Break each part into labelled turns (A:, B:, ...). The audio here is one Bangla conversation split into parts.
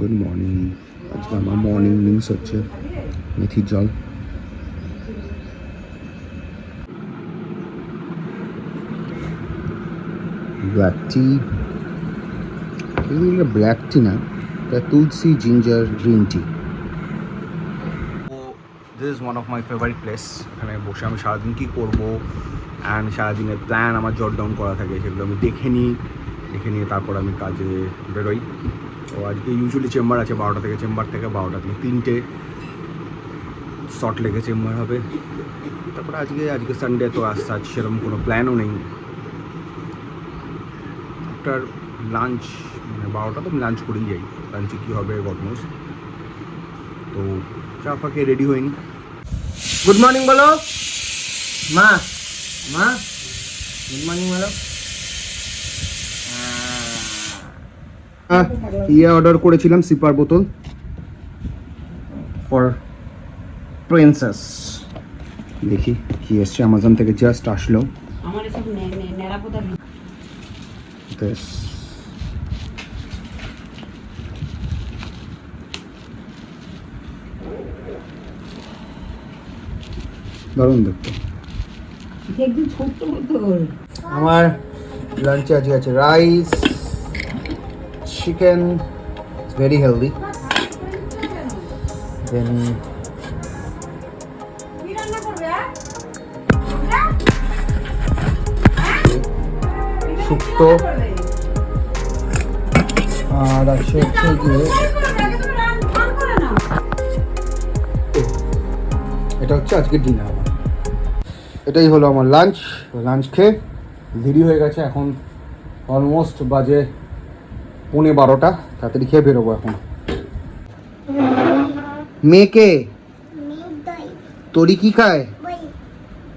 A: গুড মর্নিং আজকে আমার মর্নিং মিন্স হচ্ছে মেথির জল। ব্ল্যাক টি এগুলো ব্ল্যাক টি না, এটা tulsi ginger green tea this is one of my favourite place এখানে বসে আমি সারাদিন কী করব? অ্যান্ড সারাদিনের প্ল্যান আমার জট ডাউন করা থাকে, সেগুলো আমি দেখে নিই। দেখে নিয়ে তারপর আমি কাজে বেরোই। তো আজকে ইউজুয়ালি চেম্বার আছে বারোটা থেকে চেম্বার থেকে বারোটা থেকে, তিনটে শর্ট লেগে চেম্বার হবে। তারপরে আজকে আজকে সানডে তো আজ আজ সেরকম কোনো প্ল্যানও নেই। আফটার লাঞ্চ মানে বারোটা তো লাঞ্চ করেই যাই। লাঞ্চে কী হবে গডমোস তো চা ফাঁকে রেডি হয়নি
B: গুড মর্নিং বলো। মা মা। গুড মর্নিং বলো।
A: ইয়ে অর্ডার করেছিলাম সিপার বোতল ফর প্রিন্সেস দেখি কি এসছে অ্যামাজন থেকে জাস্ট আসলো। this দারুণ দেখতে। আমার লাঞ্চে আজকে আছে rice chicken very healthy then shukto. আর আছে হচ্ছে গিয়ে এটা হচ্ছে আজকে ডিনার এটাই হলো আমার লাঞ্চ লাঞ্চ খেয়ে দেরি হয়ে গেছে, এখন অলমোস্ট বাজে পৌনে বারোটা তাড়াতাড়ি খেয়ে বেরোবো এখন। মেয়েকে? তোরই কি খায়?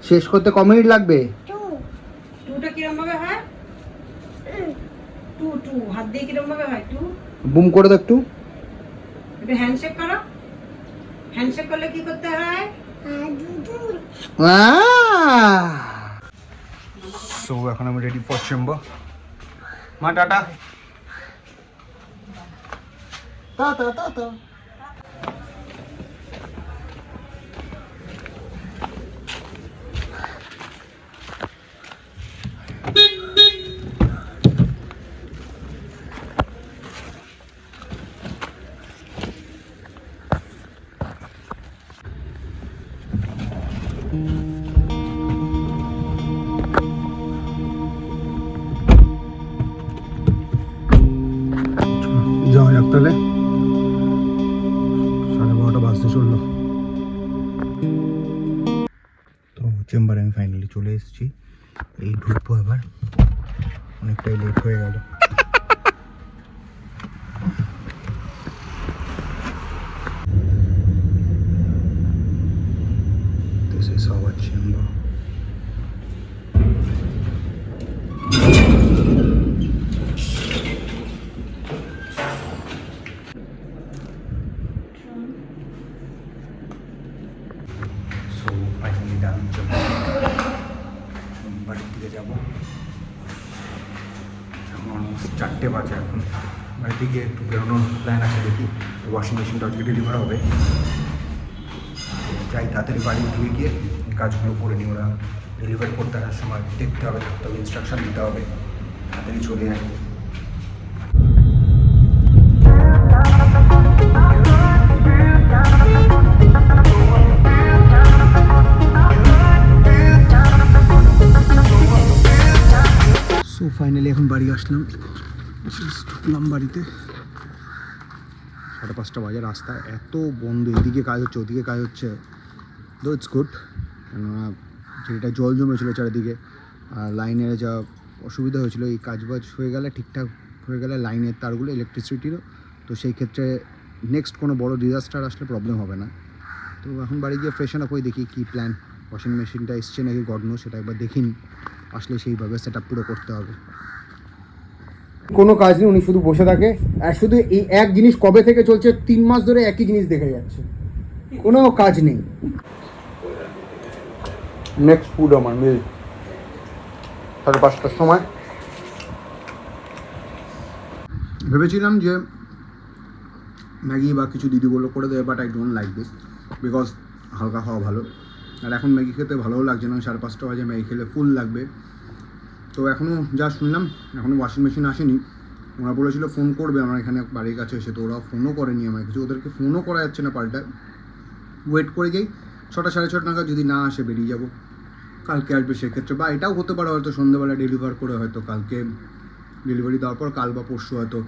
A: শেষ করতে ক মিনিট লাগবে?
C: টুটা কিরম ভাবে হয়? টু টু। হাত দিয়ে কিরম ভাবে হয়? টু।
A: বুম করে দে একটু।
C: একটু হ্যান্ডশেক করো। হ্যান্ডশেক করলে কি করতে হয়?
A: সো এখন আমি রেডি ফর চেম্বার মা টাটা। টাটা টাটা যাওয়া ঢুকবো এবার অনেকটাই লেট হয়ে গেল This is our chamber. So finally ডান বাড়ির দিকে যাব। অলমোস্ট চারটে বাজে এখন। বাড়ির দিকে একটু বেরোনোর প্ল্যান আছে দেখি। ওয়াশিং মেশিনটা আজকে ডেলিভার হবে। যাই তাড়াতাড়ি বাড়ি ধুয়ে গিয়ে কাজগুলো করে নিই। ওরা ডেলিভার করতে আসার সময় দেখতে হবে থাকতে হবে ইনস্ট্রাকশন দিতে হবে। তাড়াতাড়ি চলে আসব সো ফাইনালি এখন বাড়ি আসলাম। ঢুকলাম বাড়িতে। সাড়ে পাঁচটা বাজে রাস্তা, এত বন্ধ। এদিকে কাজ হচ্ছে, ওদিকে কাজ হচ্ছে। দো ইটস গুড কেননা, যেটা জল জমেছিল চারিদিকে, আর লাইনের যা অসুবিধা হয়েছিল, এই কাজবাজ হয়ে গেলে, ঠিকঠাক হয়ে গেলে লাইনের তারগুলো ইলেকট্রিসিটিরও তো সেই ক্ষেত্রে নেক্সট কোনো বড় ডিজাস্টার আসলে প্রবলেম হবে না। তো এখন বাড়ি গিয়ে ফ্রেশন আপ হয়ে দেখি কী প্ল্যান ওয়াশিং মেশিনটা এসছে নাকি গডনো সেটা একবার দেখিনি। আসলে সেইভাবে সেট আপ পুরো করতে হবে। কোনো কাজ নেই উনি শুধু বসে থাকে। আর শুধু এই এক জিনিস কবে থেকে চলছে তিন মাস ধরে একই জিনিস দেখে যাচ্ছে। কোনো কাজ নেই। নেক্সট ফুড আমার মিল সাড়ে পাঁচটার সময়। ভেবেছিলাম যে ম্যাগি বা কিছু দিদি বলল করে দেবে but I don't like this because হালকা খাওয়া ভালো। আর এখন ম্যাগি খেতে ভালোও লাগছে না, সাড়ে পাঁচটা বাজে ম্যাগি খেলে ফুল লাগবে। তো এখনও যা শুনলাম এখনও ওয়াশিং মেশিন আসেনি। ওরা বলেছিল ফোন করবে আমার এখানে বাড়ির কাছে এসে, তো ওরা ফোনও করেনি আমার কিছু। ওদেরকে ফোনও করা যাচ্ছে না পাল্টা ওয়েট করে যাই ছটা, সাড়ে ছটা নাগাদ যদি না আসে বেরিয়ে যাব। কালকে আসবে সেক্ষেত্রে। বা এটাও হতে পারে হয়তো সন্ধ্যাবেলা ডেলিভার করে হয়তো কালকে ডেলিভারি দেওয়ার পর কাল বা পরশু হয়তো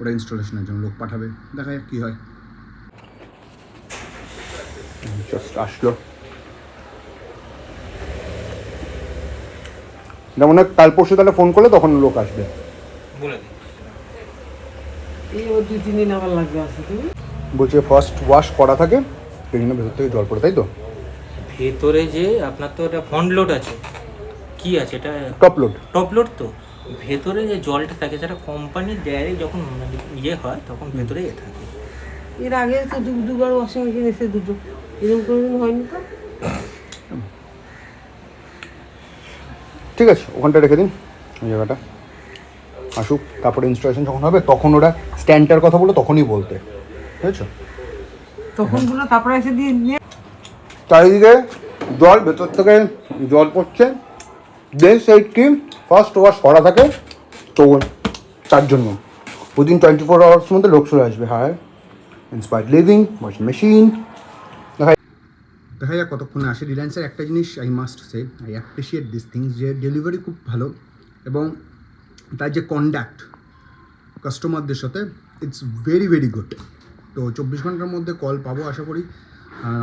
A: ওরা ইনস্টলেশনের জন্য লোক পাঠাবে। দেখা যাক কী হয়। আসলো। যেমন কাল পরশু তাহলে ফোন করলে তখন লোক আসবে।
B: বলে
C: এই ও দুই তিন দিন আবার লাগবে আসতে
A: বলছে ফার্স্ট ওয়াশ করা থাকে সেই জন্য ভেতর থেকে জল পড়ে তাই তো?
B: ভেতরে যে আপনার তো এটা ফ্রন্ট লোড আছে। কি আছে এটা?
A: টপ লোড
B: টপ লোড তো? ভেতরে যে জলটা থাকে সেটা কোম্পানির দেয় যখন মানে ইয়ে হয় তখন ভেতরে এ থাকে।
C: এর আগে তো দু দুবার ওয়াশিং মেশিন এসে দুটো। এরকম কোনোদিন হয়নি তো?
A: ঠিক আছে ওখানটা রেখে দিন ওই জায়গাটা। আসুক তারপরে ইনস্টলেশন যখন হবে তখন ওরা স্ট্যান্ডটার কথা বলে তখনই বলতে। বুঝেছ
C: তখনগুলো তারপরে এসে দিয়ে নিয়ে
A: চারিদিকে জল ভেতর থেকে জল পড়ছে। দেন সাইড কি ফার্স্ট ওয়াশ করা থাকে তো তার জন্য। উইদিন টোয়েন্টি ফোর আওয়ার্স মধ্যে লোক চলে আসবে হায়। ইন্সপায়ার্ড লিভিং ওয়াশিং মেশিন দেখা যাক কতক্ষণে আসে। রিলায়েন্সের একটা জিনিস I must say I appreciate this things যে ডেলিভারি খুব ভালো এবং তার যে কন্ডাক্ট কাস্টমারদের সাথে ইটস ভেরি ভেরি গুড তো চব্বিশ ঘণ্টার মধ্যে কল পাবো আশা করি।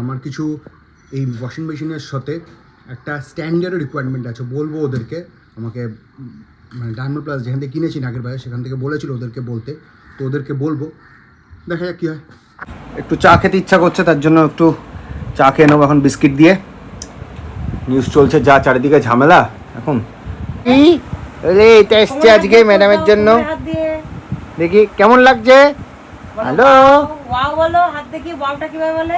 A: আমার কিছু এই ওয়াশিং মেশিনের সাথে একটা স্ট্যান্ডার্ড রিকোয়ারমেন্ট আছে, বলব ওদেরকে। আমাকে মানে ডায়মন্ড প্লাস যেখান থেকে কিনেছি নাগের বাইরে সেখান থেকে বলেছিল ওদেরকে বলতে। তো ওদেরকে বলব, দেখা যাক কী হয়। একটু চা খেতে ইচ্ছা করছে, তার জন্য একটু চা খেয়ে নেব এখন বিস্কিট দিয়ে। নিউজ চলছে যা চারিদিকে ঝামেলা এখন। এটা এসছে আজকে ম্যাডামের জন্য। দেখি কেমন লাগছে? হ্যালো?
C: ওয়াও বলো হাত দেখি ওয়াওটা কীভাবে বলে?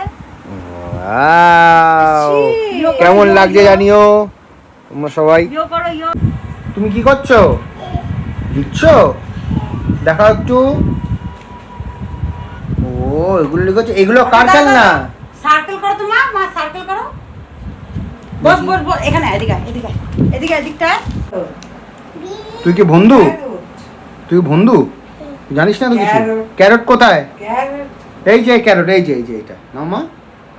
A: কেমন লাগছে জানিও তোমরা সবাই। তুমি কি করছ? দিচ্ছ? দেখাও একটু। ও এগুলো লিখেছো? এগুলো কার খেলনা?
C: সার্কেল করো তো মা মা সার্কেল করো বস বস বস এখানে এদিকে এদিকে এদিকে এদিকটা
A: তুই কি বন্ধু তুই বন্ধু জানিস না তো কিছু ক্যারট কোথায় এই যে ক্যারট এই যে এই যে এটা নাও মা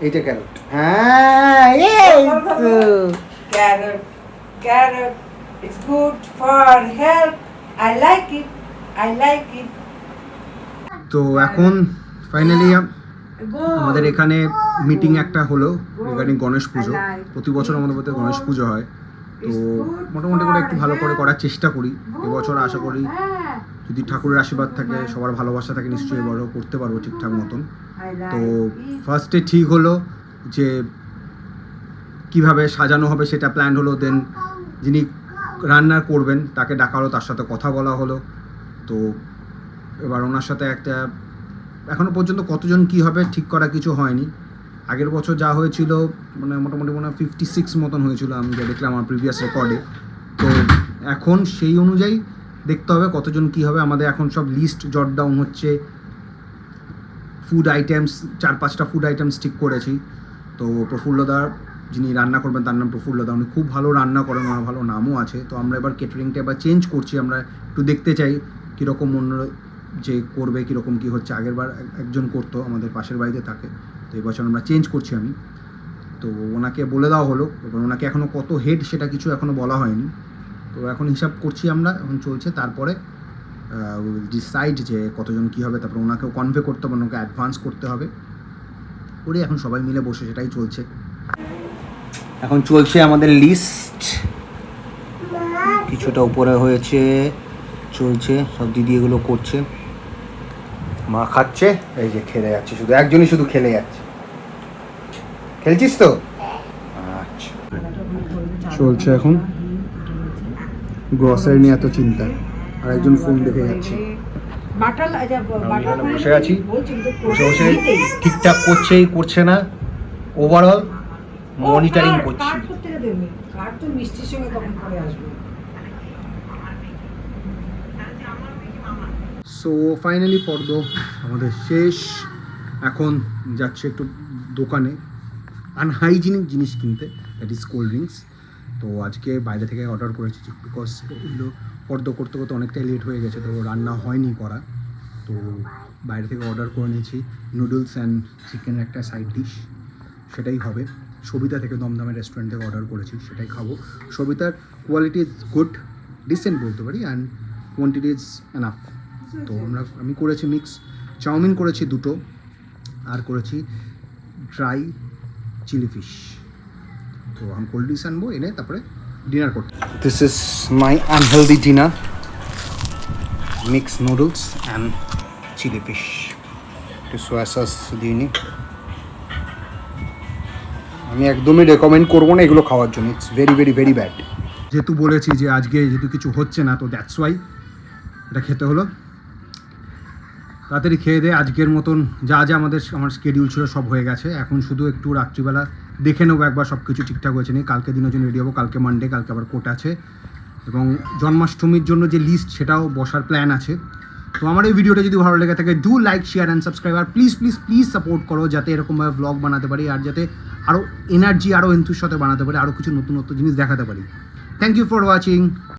A: এইটা ক্যারট হ্যাঁ এই তো।
C: carrot, carrot. It's good for health. I like it. I like it.
A: তো এখন ফাইনালি
C: Good.
A: আমাদের এখানে মিটিং একটা হলো রিগার্ডিং গণেশ পুজো। প্রতি বছর আমাদের মধ্যে গণেশ পুজো হয়। তো মোটামুটি করে একটু ভালো করে করার চেষ্টা করি। এবছর আশা করি
C: হ্যাঁ,
A: যদি ঠাকুরের আশীর্বাদ থাকে সবার ভালোবাসা থাকে নিশ্চয়ই এবারও করতে পারব ঠিকঠাক মতন। তো ফার্স্টে ঠিক হলো যে কীভাবে সাজানো হবে সেটা প্ল্যান হলো দেন যিনি রান্না করবেন তাকে ডাকা হলো তার সাথে কথা বলা হলো। তো এবার ওনার সাথে একটা এখনও পর্যন্ত কতজন কি হবে ঠিক করা কিছু হয়নি। আগের বছর যা হয়েছিল মানে মোটামুটি মনে হয় ফিফটি সিক্স মতন হয়েছিল, আমি যা দেখলাম আমার প্রিভিয়াস রেকর্ডে তো এখন সেই অনুযায়ী দেখতে হবে কতজন কি হবে। আমাদের এখন সব লিস্ট জট ডাউন হচ্ছে। ফুড আইটেমস চার পাঁচটা ফুড আইটেমস ঠিক করেছি। তো প্রফুল্লদা যিনি রান্না করবেন, তার নাম প্রফুল্লদা উনি খুব ভালো রান্না করেন, ওনার ভালো নামও আছে। তো আমরা এবার কেটারিংটা এবার চেঞ্জ করছি, আমরা একটু দেখতে চাই কীরকম অন্য যে করবে, কীরকম কী হচ্ছে আগেরবার এক- একজন করতো আমাদের পাশের বাড়িতে থাকে তো এবছর আমরা চেঞ্জ করছি আমি। তো ওনাকে বলে দেওয়া হলো এবার ওনাকে এখনও কত হেড সেটা কিছু এখনও বলা হয়নি। তো এখন হিসাব করছি আমরা, এখন চলছে। তারপরে ডিসাইড যে কতজন কী হবে। তারপর ওনাকেও কনভে করতে হবে, ওনাকে অ্যাডভান্স করতে হবে। করে এখন সবাই মিলে বসে সেটাই চলছে। এখন চলছে আমাদের লিস্ট কিছুটা উপরে হয়েছে, চলছে, সব দিদি এগুলো করছে। মা খাচ্ছে এই যে খেলে যাচ্ছে শুধু একজনই শুধু খেলে যাচ্ছে। খেলছিস তো? আচ্ছা। চলছে এখন গ্রসারি নিয়ে এত চিন্তা। আর একজন ফোন দেখে যাচ্ছে। বসে আছি। বসে বসে ঠিকঠাক করছেই করছে না। ওভারঅল মনিটরিং করছি।
C: কার্ড তো মিষ্টির সঙ্গে তখন পরে আসবে?
A: সো ফাইনালি ফর্দ আমাদের শেষ, এখন যাচ্ছে একটু দোকানে আনহাইজিনিক জিনিস কিনতে দ্যাট ইজ কোল্ড ড্রিঙ্কস তো আজকে বাইরে থেকে অর্ডার করেছি বিকজ এগুলো ফর্দ করতে করতে অনেকটাই লেট হয়ে গেছে, তো রান্না হয়নি করা। তো বাইরে থেকে অর্ডার করে নিয়েছি নুডলস অ্যান্ড চিকেনের একটা সাইড ডিশ সেটাই হবে। সবিতা থেকে দমদমের রেস্টুরেন্ট থেকে অর্ডার করেছি, সেটাই খাব। সবিতার কোয়ালিটি ইজ গুড ডিসেন্ট বলতে পারি অ্যান্ড কোয়ান্টিটি ইজ এনাফ তো আমরা, আমি করেছি মিক্স চাউমিন করেছি দুটো, আর করেছি ড্রাই চিলি ফিশ তো আমি কোল্ড ড্রিঙ্কস আনব, এনে তারপরে ডিনার করতে। This is my unhealthy dinner mix noodles and chilli fish একটু সোয়া সস দিয়ে আমি একদমই রেকমেন্ড করব না এগুলো খাওয়ার জন্য। It's very very very bad যেহেতু বলেছি যে আজকে যেহেতু কিছু হচ্ছে না, তো দ্যাটস ওয়াই এটা খেতে হলো। তাড়াতাড়ি খেয়ে দিয়ে আজকের মতন যা যা আমাদের আমার স্কেডিউল ছিল সব হয়ে গেছে। এখন শুধু একটু রাত্রিবেলা দেখে নেব একবার সব কিছু ঠিকঠাক হয়েছে নি কালকে দিনের জন্য রেডি হব, কালকে মানডে কালকে আবার কোর্ট আছে। এবং জন্মাষ্টমীর জন্য যে লিস্ট সেটাও বসার প্ল্যান আছে। তো আমার এই ভিডিওটা যদি ভালো লেগে থাকে do like share and subscribe R please please please support করো যাতে এরকমভাবে ব্লগ বানাতে পারি আর যাতে আরও এনার্জি আরও এন্থুর সাথে বানাতে পারি আরও কিছু নতুন নতুন জিনিস দেখাতে পারি। Thank you for watching